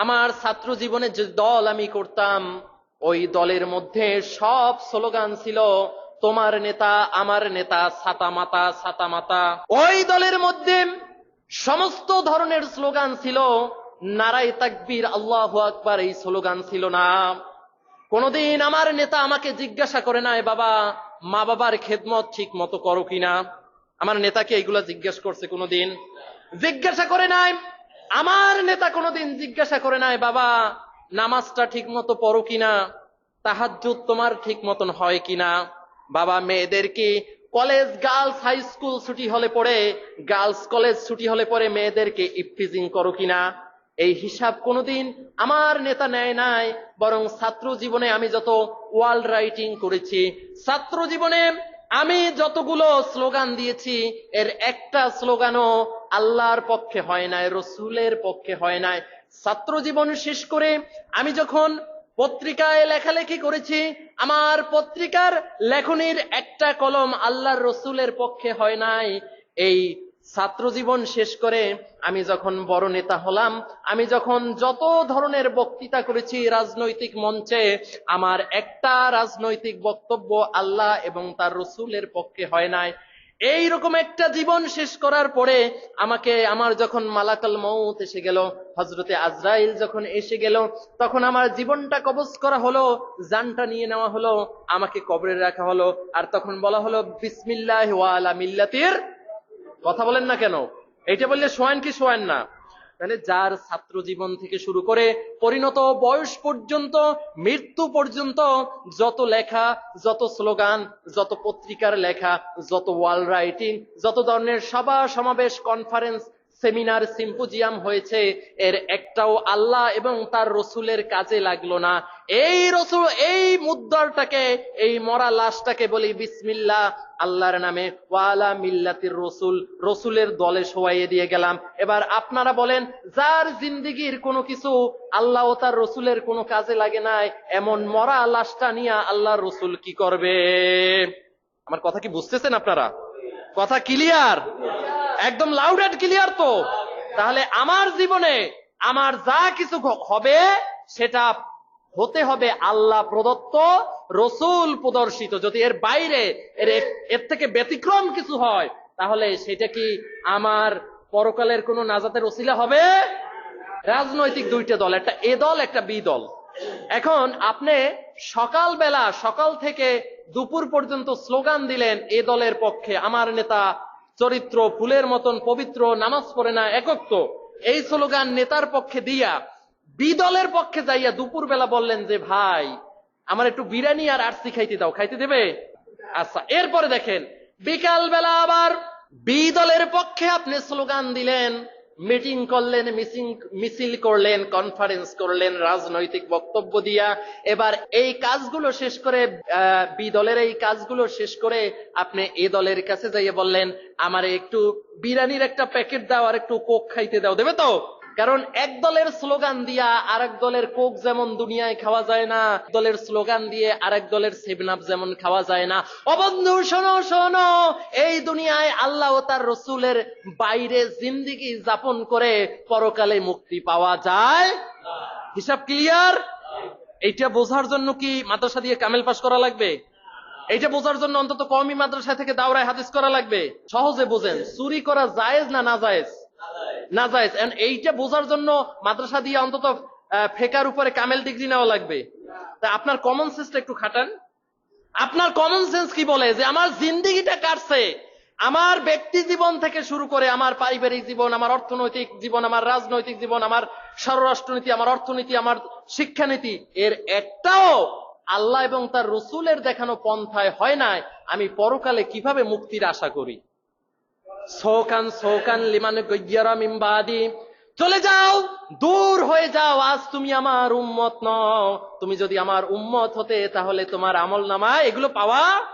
আমার ছাত্র জীবনে যে দল আমি করতাম, ওই দলের মধ্যে সব স্লোগান ছিল, তোমার নেতা, আমার নেতা, ছাতা মাতা ছাতা মাতা। ওই দলের মধ্যে সমস্ত ধরনের স্লোগান ছিল, নারায় তাকবীর, আল্লাহ আকবার, এই স্লোগান ছিল না। কোনদিন আমার নেতা আমাকে জিজ্ঞাসা করে নাই, বাবা মা বাবার খেদমত ঠিক মতো করো কিনা? আমার নেতাকে এইগুলা জিজ্ঞেস করছে কোনদিন। জিজ্ঞাসা করে নাই আমার নেতা কোনদিন জিজ্ঞাসা করে নাই, বাবা, নামাজটা ঠিক মতো পড়ো কিনা? তাহাজ্জুদ তোমার ঠিক মতন হয় কিনা? বাবা মেয়েদেরকে কলেজ গার্লস হাই স্কুল ছুটি হলে পরে গার্লস কলেজ ছুটি হলে পরে মেয়েদেরকে ইফটিজিং করো কিনা? এই হিসাব কোনোদিন আমার নেতা নেয় নাই, বরং ছাত্র জীবনে আমি যত ওয়ার্ল্ড রাইটিং করেছি, ছাত্র জীবনে আমি যতগুলো স্লোগান দিয়েছি, এর একটা স্লোগানও আল্লাহর পক্ষে হয় নাই, রসুলের পক্ষে হয় নাই। ছাত্র জীবন শেষ করে আমি যখন পত্রিকায় লেখালেখি করেছি, আমার পত্রিকার লেখনির একটা কলম আল্লাহর রসুলের পক্ষে হয় নাই। এই ছাত্র জীবন শেষ করে আমি যখন বড় নেতা হলাম, আমি যখন যত ধরনের বক্তৃতা করেছি রাজনৈতিক মঞ্চে, আমার একটা রাজনৈতিক বক্তব্য আল্লাহ এবং তার রসুলের পক্ষে হয় নাই। এই রকম একটা জীবন শেষ করার পরে আমাকে, আমার যখন মালাকাল মৌত এসে গেল হজরতে আজরাইল যখন এসে গেল, তখন আমার জীবনটা কবজ করা হলো, জানটা নিয়ে নেওয়া হলো, আমাকে কবরে রাখা হলো, আর তখন বলা হলো, বিসমিল্লাহ মিল্লাতির কথা বলেন না কেন? এটা বললে শোয়েন কি শোয়েন না? তাহলে যার ছাত্র জীবন থেকে শুরু করে পরিণত বয়স পর্যন্ত, মৃত্যু পর্যন্ত, যত লেখা, যত স্লোগান, যত পত্রিকার লেখা, যত ওয়াল রাইটিং, যত ধরনের সভা সমাবেশ কনফারেন্স সেমিনার সিম্পোজিয়াম হয়েছে, এর একটাও আল্লাহ এবং তার রসুলের কাজে লাগল না। এই রসুল, এই মুদ্দারটাকে এই মরা লাশটাকে বলি বিসমিল্লাহ, আল্লাহর নামে, ওয়ালা মিল্লাতির রসুল, রসুলের দলে শোয়াইয়ে দিয়ে গেলাম। এবার আপনারা বলেন, যার জিন্দিগির কোনো কিছু আল্লাহ ও তার রসুলের কোনো কাজে লাগে নাই, এমন মরা লাশটা নিয়ে আল্লাহ রসুল কি করবে? আমার কথা কি বুঝতেছেন আপনারা? কথা ক্লিয়ার একদম লাউড অ্যান্ড ক্লিয়ার তো। তাহলে আমার জীবনে আমার যা কিছু হবে, সেটা হতে হবে আল্লাহ প্রদত্ত, রসুল প্রদর্শিত। যদি এর বাইরে এর এর থেকে ব্যতিক্রম কিছু হয়, তাহলে সেটা কি আমার পরকালের কোনো নাজাতের ওসিলা হবে? রাজনৈতিক দুইটা দল, একটা এ দল, একটা বি দল। এখন আপনি সকালবেলা, সকাল থেকে দুপুর পর্যন্ত স্লোগান দিলেন এ দলের পক্ষে। আমার নেতা চরিত্র ফুলের মতন পবিত্র, নামাজ পড়ে না একত্র এই স্লোগান নেতার পক্ষে দিয়া, বিদলের পক্ষে যাইয়া দুপুর বেলা বললেন যে, ভাই, আমার একটু বিরিয়ানি আর আরসি খাইতে দাও, খাইতে দেবে? আচ্ছা এরপরে দেখেন বিকাল বেলা আবার বিদলের পক্ষে আপনি স্লোগান দিলেন। মিটিং করলেন, মিসিং, মিছিল করলেন কনফারেন্স করলেন, রাজনৈতিক বক্তব্য দিয়া। এবার এই কাজগুলো শেষ করে বি দলের এই কাজগুলো শেষ করে আপনি এ দলের কাছে যাইয়ে বললেন, আমার একটু বিরিয়ানির একটা প্যাকেট দাও আর একটু কোক খাইতে দাও। দেবে তো? কারণ এক দলের স্লোগান দিয়া আরেক দলের কোক যেমন দুনিয়ায় খাওয়া যায় না দলের স্লোগান দিয়ে আরেক দলের সেভেন যেমন খাওয়া যায় না। অবন্ধু শোনো শোনো, এই দুনিয়ায় আল্লাহ ও তার রসুলের বাইরে জিন্দিগি যাপন করে পরকালে মুক্তি পাওয়া যায়। হিসাব ক্লিয়ার? এইটা বোঝার জন্য কি মাদ্রাসা দিয়ে কামেল পাশ করা লাগবে? এইটা বোঝার জন্য অন্তত কমই মাদ্রাসা থেকে দাওরায় হাদিস করা লাগবে? সহজে বোঝেন, চুরি করা জায়েজ না না জায়েজ? না And এইটা বোঝার জন্য মাদ্রাসা দিয়ে অন্তত ফেকার উপরে কামেল ডিগ্রি নেওয়া লাগবে। তা আপনার কমন সেন্সটা একটু খাটান। আপনার কমন সেন্স কি বলে? যে আমার জিন্দিগিটা কাটছে। আমার ব্যক্তি জীবন থেকে শুরু করে আমার পারিবারিক জীবন, আমার অর্থনৈতিক জীবন, আমার রাজনৈতিক জীবন, আমার স্বরাষ্ট্রনীতি, আমার অর্থনীতি, আমার শিক্ষানীতি, এর একটাও আল্লাহ এবং তার রসুলের দেখানো পন্থায় হয় নাই। আমি পরকালে কীভাবে মুক্তির আশা করি? সৌকান সৌকান লিমান মিম্বাদি চলে যাও, দূর হয়ে যাও, আজ তুমি আমার উম্মত ন তুমি যদি আমার উম্মত হতে, তাহলে তোমার আমল নামা এগুলো পাওয়া